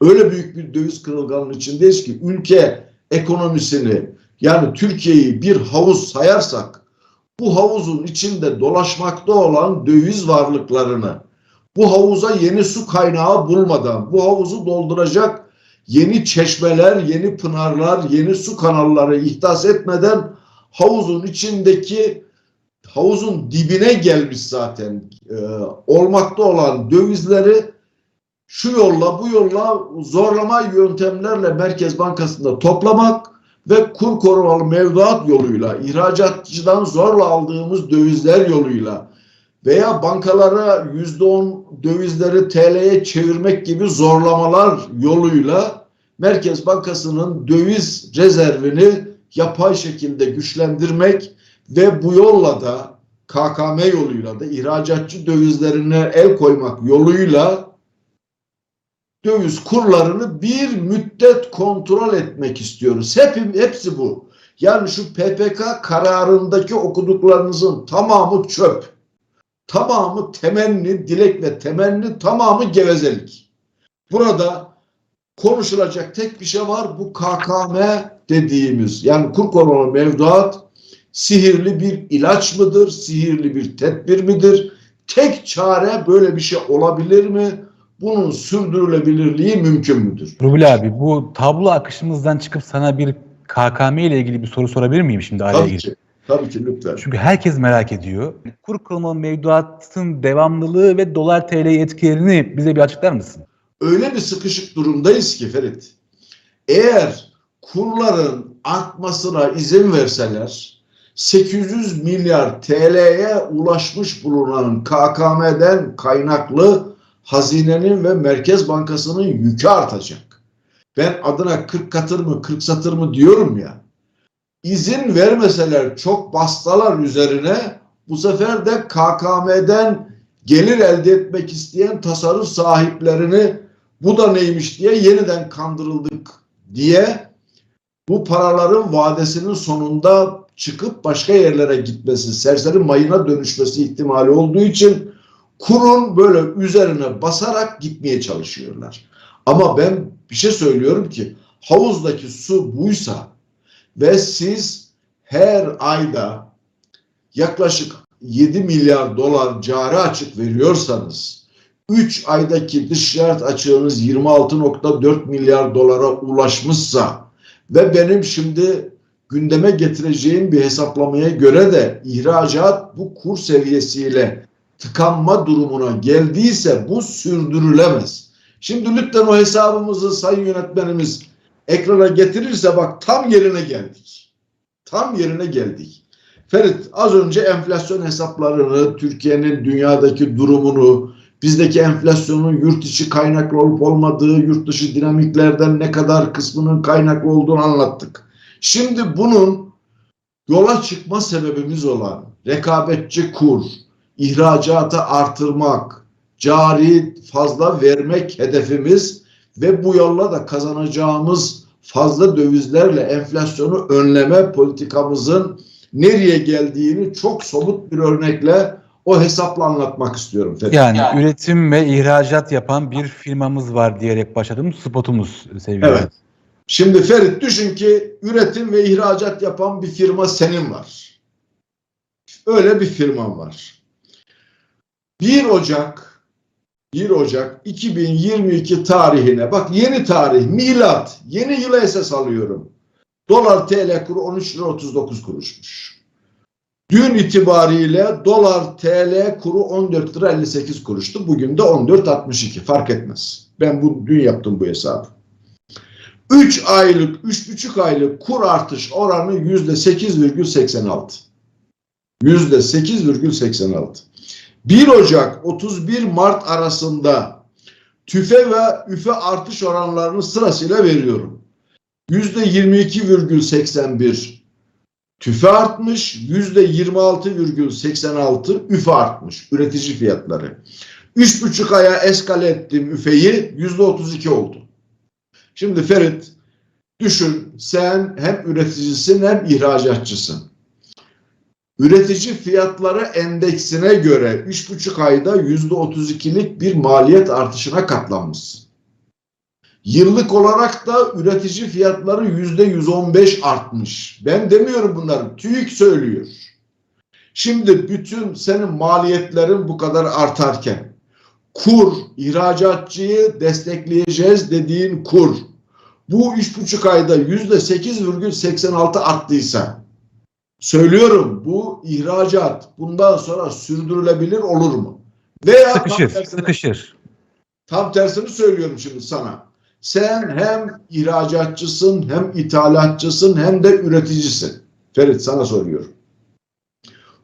Öyle büyük bir döviz kırılganının içindeyiz ki ülke ekonomisini yani Türkiye'yi bir havuz sayarsak bu havuzun içinde dolaşmakta olan döviz varlıklarını bu havuza yeni su kaynağı bulmadan bu havuzu dolduracak yeni çeşmeler, yeni pınarlar, yeni su kanalları ihdas etmeden havuzun içindeki havuzun dibine gelmiş zaten e, olmakta olan dövizleri şu yolla bu yolla zorlama yöntemlerle Merkez Bankası'nda toplamak ve kur korumalı mevduat yoluyla ihracatçıdan zorla aldığımız dövizler yoluyla veya bankalara yüzde on dövizleri TL'ye çevirmek gibi zorlamalar yoluyla Merkez Bankası'nın döviz rezervini yapay şekilde güçlendirmek ve bu yolla da KKM yoluyla da ihracatçı dövizlerine el koymak yoluyla döviz kurlarını bir müddet kontrol etmek istiyoruz. Hep, hepsi bu. Yani şu PPK kararındaki okuduklarınızın tamamı çöp. Tamamı temenni, dilek ve temenni tamamı gevezelik. Burada konuşulacak tek bir şey var. Bu KKM dediğimiz yani kur korumalı mevduat sihirli bir ilaç mıdır? Sihirli bir tedbir midir? Tek çare böyle bir şey olabilir mi? Bunun sürdürülebilirliği mümkün müdür? Rubel abi bu tablo akışımızdan çıkıp sana bir KKM ile ilgili bir soru sorabilir miyim şimdi araya Tabii ki. Tabii ki lütfen. Çünkü herkes merak ediyor. Kur korumalı mevduatın devamlılığı ve dolar TL etkilerini bize bir açıklar mısın? Öyle bir sıkışık durumdayız ki Ferit. Eğer kurların artmasına izin verseler 800 milyar TL'ye ulaşmış bulunan KKM'den kaynaklı hazinenin ve Merkez Bankası'nın yükü artacak. Ben adına 40 katır mı 40 satır mı diyorum ya. İzin vermeseler çok bastalar üzerine bu sefer de KKM'den gelir elde etmek isteyen tasarruf sahiplerini bu da neymiş diye yeniden kandırıldık diye bu paraların vadesinin sonunda çıkıp başka yerlere gitmesi, serseri mayına dönüşmesi ihtimali olduğu için kurun böyle üzerine basarak gitmeye çalışıyorlar. Ama ben bir şey söylüyorum ki havuzdaki su buysa ve siz her ayda yaklaşık 7 milyar dolar cari açık veriyorsanız 3 aydaki dış ticaret açığınız 26.4 milyar dolara ulaşmışsa ve benim şimdi gündeme getireceğim bir hesaplamaya göre de ihracat bu kur seviyesiyle tıkanma durumuna geldiyse bu sürdürülemez. Şimdi lütfen o hesabımızı sayın yönetmenimiz ekrana getirirse bak tam yerine geldik. Tam yerine geldik. Ferit az önce enflasyon hesaplarını, Türkiye'nin dünyadaki durumunu, bizdeki enflasyonun yurt içi kaynaklı olup olmadığı, yurt dışı dinamiklerden ne kadar kısmının kaynaklı olduğunu anlattık. Şimdi bunun yola çıkma sebebimiz olan rekabetçi kur, ihracatı artırmak, cari fazla vermek hedefimiz ve bu yolla da kazanacağımız fazla dövizlerle enflasyonu önleme politikamızın nereye geldiğini çok somut bir örnekle o hesapla anlatmak istiyorum. Fethi. Yani, üretim ve ihracat yapan bir firmamız var diyerek başladığımız spotumuz sevgili. Evet. Şimdi Ferit düşün ki üretim ve ihracat yapan bir firma senin var. Öyle bir firman var. 1 Ocak 1 Ocak 2022 tarihine bak yeni tarih milat yeni yıla esas alıyorum. Dolar TL kuru 13 lira 39 kuruşmuş. Dün itibariyle dolar TL kuru 14 lira 58 kuruştu. Bugün de 14.62 fark etmez. Ben bu dün yaptım bu hesabı. 3 aylık, 3,5 aylık kur artış oranı %8,86. %8,86. 1 Ocak 31 Mart arasında tüfe ve üfe artış oranlarını sırasıyla veriyorum. %22,81 tüfe artmış, %26,86 üfe artmış üretici fiyatları. 3,5 aya eskale ettim üfeyi %32 oldu. Şimdi Ferit düşün sen hem üreticisin hem ihracatçısın. Üretici fiyatları endeksine göre 3,5 ayda %32'lik bir maliyet artışına katlanmışsın. Yıllık olarak da üretici fiyatları yüzde 115 artmış. Ben demiyorum bunları. TÜİK söylüyor. Şimdi bütün senin maliyetlerin bu kadar artarken kur, ihracatçıyı destekleyeceğiz dediğin kur bu üç buçuk ayda yüzde 8,86 arttıysa söylüyorum bu ihracat bundan sonra sürdürülebilir olur mu? Veya tam Sıkışır, tersine- sıkışır. Tam tersini söylüyorum şimdi sana. Sen hem ihracatçısın, hem ithalatçısın, hem de üreticisin. Ferit sana soruyorum.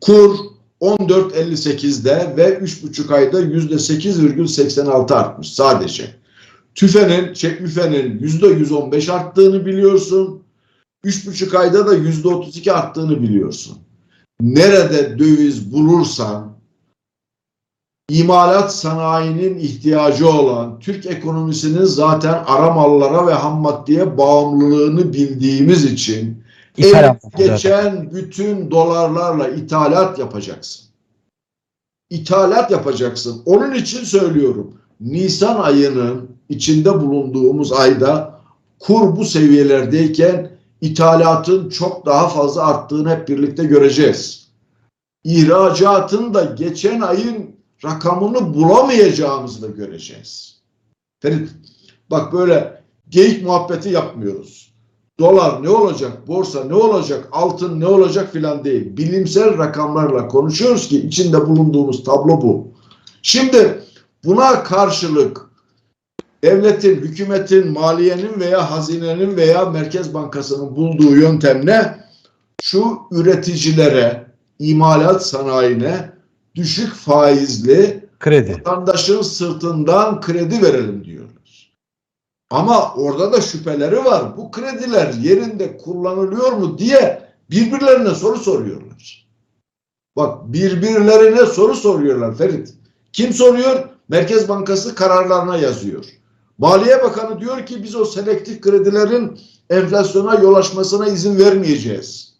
Kur 14.58'de ve 3,5 ayda %8,86 artmış sadece. TÜFE'nin, şey, üfenin %115 arttığını biliyorsun. 3,5 ayda da %32 arttığını biliyorsun. Nerede döviz bulursan imalat sanayinin ihtiyacı olan Türk ekonomisinin zaten ara mallara ve ham maddeye bağımlılığını bildiğimiz için el geçen bütün dolarlarla ithalat yapacaksın. İthalat yapacaksın. Onun için söylüyorum. Nisan ayının içinde bulunduğumuz ayda kur bu seviyelerdeyken ithalatın çok daha fazla arttığını hep birlikte göreceğiz. İhracatın da geçen ayın rakamını bulamayacağımızı da göreceğiz. Ferit bak böyle geyik muhabbeti yapmıyoruz. Dolar ne olacak, borsa ne olacak, altın ne olacak filan değil. Bilimsel rakamlarla konuşuyoruz ki içinde bulunduğumuz tablo bu. Şimdi buna karşılık devletin, hükümetin, maliyenin veya hazinenin veya Merkez Bankası'nın bulduğu yöntem ne? Şu üreticilere, imalat sanayine düşük faizli Kredi. vatandaşın sırtından kredi verelim diyorlar. Ama orada da şüpheleri var. Bu krediler yerinde kullanılıyor mu diye birbirlerine soru soruyorlar. Bak birbirlerine soru soruyorlar Ferit. Kim soruyor? Merkez Bankası kararlarına yazıyor. Maliye Bakanı diyor ki biz o selektif kredilerin enflasyona yol açmasına izin vermeyeceğiz.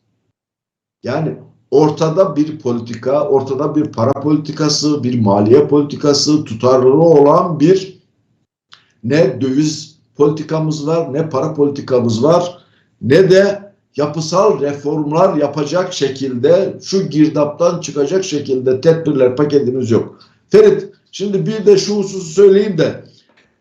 Yani ortada bir politika, ortada bir para politikası, bir maliye politikası, tutarlılığı olan bir ne döviz politikamız var, ne para politikamız var, ne de yapısal reformlar yapacak şekilde, şu girdaptan çıkacak şekilde tedbirler paketimiz yok. Ferit, şimdi bir de şu hususu söyleyeyim de,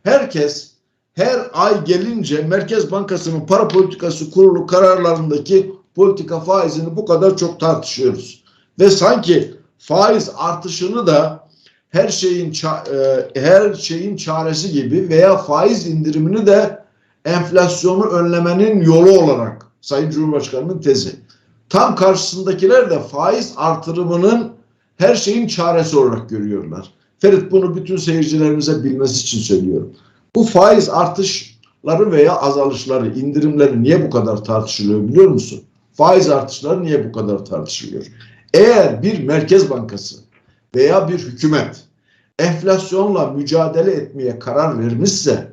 herkes her ay gelince Merkez Bankası'nın para politikası kurulu kararlarındaki politika faizini bu kadar çok tartışıyoruz. Ve sanki faiz artışını da her şeyin e, her şeyin çaresi gibi veya faiz indirimini de enflasyonu önlemenin yolu olarak Sayın Cumhurbaşkanı'nın tezi. Tam karşısındakiler de faiz artırımının her şeyin çaresi olarak görüyorlar. Ferit bunu bütün seyircilerimize bilmesi için söylüyorum. Bu faiz artışları veya azalışları, indirimleri niye bu kadar tartışılıyor biliyor musun? Faiz artışları niye bu kadar tartışılıyor? Eğer bir merkez bankası veya bir hükümet enflasyonla mücadele etmeye karar vermişse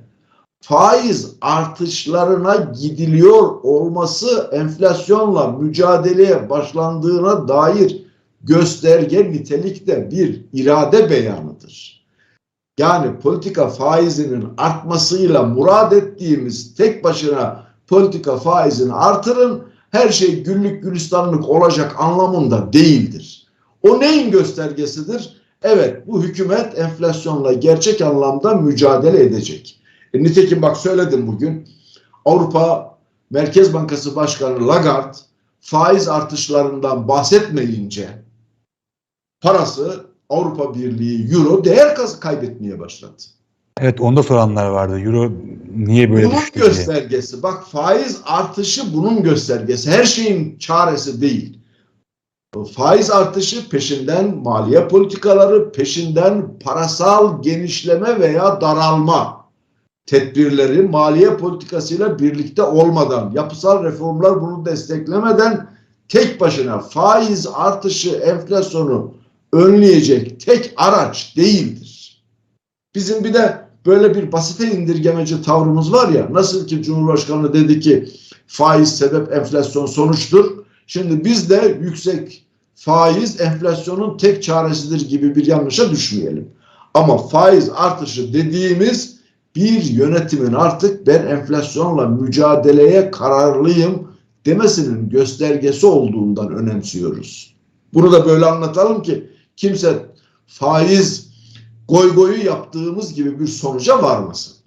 faiz artışlarına gidiliyor olması enflasyonla mücadeleye başlandığına dair gösterge nitelikte bir irade beyanıdır. Yani politika faizinin artmasıyla murad ettiğimiz tek başına politika faizini artırın her şey güllük gülistanlık olacak anlamında değildir. O neyin göstergesidir? Evet bu hükümet enflasyonla gerçek anlamda mücadele edecek. E, nitekim bak söyledim bugün Avrupa Merkez Bankası Başkanı Lagarde faiz artışlarından bahsetmeyince parası Avrupa Birliği Euro değer kaybetmeye başladı. Evet onda soranlar vardı. Euro niye böyle bunun düştü diye. göstergesi. Bak faiz artışı bunun göstergesi. Her şeyin çaresi değil. Faiz artışı peşinden maliye politikaları, peşinden parasal genişleme veya daralma tedbirleri maliye politikasıyla birlikte olmadan, yapısal reformlar bunu desteklemeden tek başına faiz artışı enflasyonu önleyecek tek araç değildir. Bizim bir de böyle bir basite indirgemeci tavrımız var ya nasıl ki Cumhurbaşkanı dedi ki faiz sebep enflasyon sonuçtur. Şimdi biz de yüksek faiz enflasyonun tek çaresidir gibi bir yanlışa düşmeyelim. Ama faiz artışı dediğimiz bir yönetimin artık ben enflasyonla mücadeleye kararlıyım demesinin göstergesi olduğundan önemsiyoruz. Bunu da böyle anlatalım ki kimse faiz goy goyu yaptığımız gibi bir sonuca varmasın.